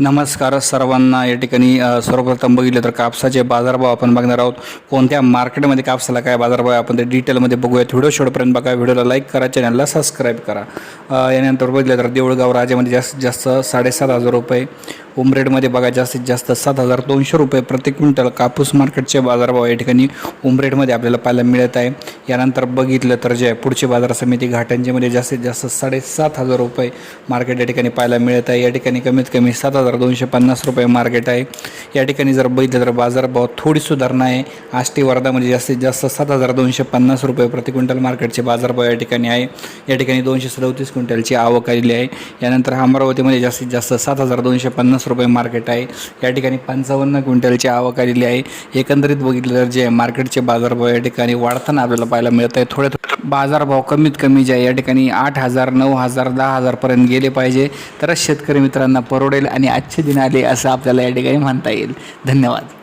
नमस्कार सर्वांना. या ठिकाणी सर्वप्रथम बघितलं तर कापसाचे बाजारभाव आपण बघणार आहोत. कोणत्या मार्केटमध्ये कापसाला काय बाजारभाव आहे आपण ते डिटेलमध्ये बघूयात. व्हिडिओ शेवटपर्यंत बघा. व्हिडिओला लाईक करा चॅनलला सबस्क्राईब करा. यानंतर बघितलं तर देऊळगाव राजामध्ये जास्तीत जास्त साडेसात हजार रुपये उमरेडमध्ये बघा जास्तीत जास्त सात हजार दोनशे रुपये प्रति क्विंटल कापूस मार्केटचे बाजारभाव या ठिकाणी उमरेडमध्ये आपल्याला पाहायला मिळत आहे. यानंतर बघितलं तर जे पुढची बाजार समिती घाटांच्यामध्ये जास्तीत जास्त साडेसात हजार रुपये मार्केट या ठिकाणी पाहायला मिळत आहे. या ठिकाणी कमीत कमी सात हजार दोनशे पन्नास रुपये मार्केट आहे. या ठिकाणी जर बघितलं तर बाजारभाव थोडी सुधारणा आहे. आष्टी वर्धामध्ये म्हणजे जास्तीत जास्त सात हजार दोनशे पन्नास रुपये प्रति क्विंटल मार्केटचे बाजारभाव या ठिकाणी आहे. या ठिकाणी दोनशे सदोतीस क्विंटलची आवक आलेली आहे. यानंतर अमरावतीमध्ये जास्तीत जास्त सात हजार दोनशे पन्नास रुपये मार्केट आहे. या ठिकाणी पंचावन्न क्विंटलची आवक आलेली आहे. एकंदरीत बघितलं तर जे मार्केटचे बाजारभाव या ठिकाणी वाढताना आपल्याला पाहायला मिळत आहे थोडे बाजारभाव कमीत कमी जे आहे या ठिकाणी आठ हजार नऊ हजार दहा हजारपर्यंत गेले पाहिजे. तरच शेतकरी मित्रांना परवडेल आणि आजचे दिन आले असं आपल्याला या ठिकाणी म्हणता येईल. धन्यवाद.